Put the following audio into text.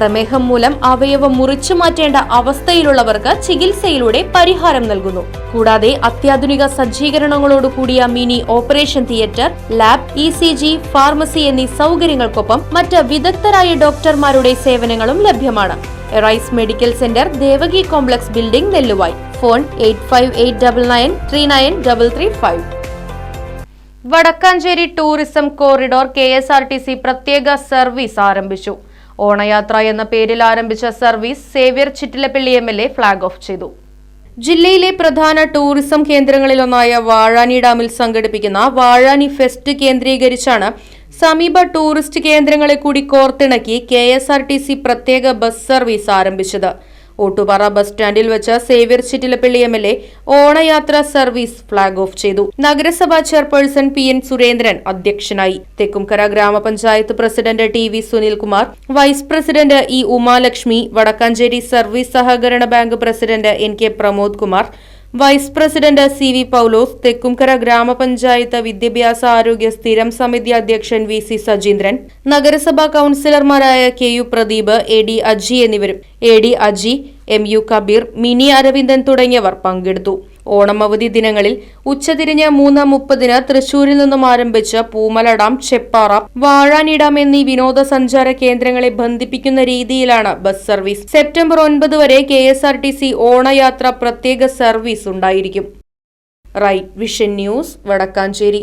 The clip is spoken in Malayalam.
പ്രമേഹം മൂലം അവയവം മുറിച്ചു മാറ്റേണ്ട അവസ്ഥയിലുള്ളവർക്ക് ചികിത്സയിലൂടെ പരിഹാരം നൽകുന്നു. കൂടാതെ അത്യാധുനിക സജ്ജീകരണങ്ങളോടുകൂടിയ mini operation theatre lab E C G pharmacy എന്നീ സൗകര്യങ്ങൾക്കൊപ്പം മറ്റ് വിദഗ്ധരായ ഡോക്ടർമാരുടെ സേവനങ്ങളും ലഭ്യമാണ്. Rise medical centre Devaki complex building Nelluvayi. Phone eight Vadakkanchery tourism corridor K S R T C പ്രത്യേക സർവീസ് ആരംഭിച്ചു. ഓണയാത്ര എന്ന പേരിൽ ആരംഭിച്ച service Xavier Chittilappally M L A flag off ചെയ്തു. ജില്ലയിലെ പ്രധാന ടൂറിസം കേന്ദ്രങ്ങളിലൊന്നായ വാഴാനി ഡാമിൽ സംഘടിപ്പിക്കുന്ന വാഴാനി ഫെസ്റ്റ് കേന്ദ്രീകരിച്ചാണ് സമീപ ടൂറിസ്റ്റ് കേന്ദ്രങ്ങളെ കൂടി കോർത്തിണക്കി കെ പ്രത്യേക ബസ് സർവീസ് ആരംഭിച്ചത്. ഓട്ടുപാറ ബസ് സ്റ്റാൻഡിൽ വെച്ച് Xavier Chittilappally M L A ഓണയാത്ര service flag off ചെയ്തു. നഗരസഭാ ചെയർപേഴ്സൺ പി എൻ സുരേന്ദ്രൻ അധ്യക്ഷനായി. തെക്കുംകര ഗ്രാമപഞ്ചായത്ത് president T V Sunilkumar vice president E Umalakshmi Vadakkanchery service സഹകരണ bank president N K Pramod Kumar vice president C V Paulose Thekkumkara ഗ്രാമപഞ്ചായത്ത് വിദ്യാഭ്യാസ ആരോഗ്യ സ്ഥിരം സമിതി അധ്യക്ഷൻ വി സി സജീന്ദ്രൻ നഗരസഭാ കൌൺസിലർമാരായ K U Pradeep A D Aji എന്നിവരും. A D Aji M U Kabeer Mini Aravindan തുടങ്ങിയവർ പങ്കെടുത്തു. ഓണം അവധി ദിനങ്ങളിൽ ഉച്ചതിരിഞ്ഞ് മൂന്ന് മുപ്പതിന് തൃശൂരിൽ നിന്നും ആരംഭിച്ച് പൂമല ഡാം ചെപ്പാറ വാഴാനിടാം എന്നീ വിനോദസഞ്ചാര കേന്ദ്രങ്ങളെ ബന്ധിപ്പിക്കുന്ന രീതിയിലാണ് ബസ് സർവീസ്. സെപ്റ്റംബർ ഒൻപത് വരെ K S R T C ഓണയാത്ര പ്രത്യേക സർവീസ് ഉണ്ടായിരിക്കും. Right vision news Vadakkanchery.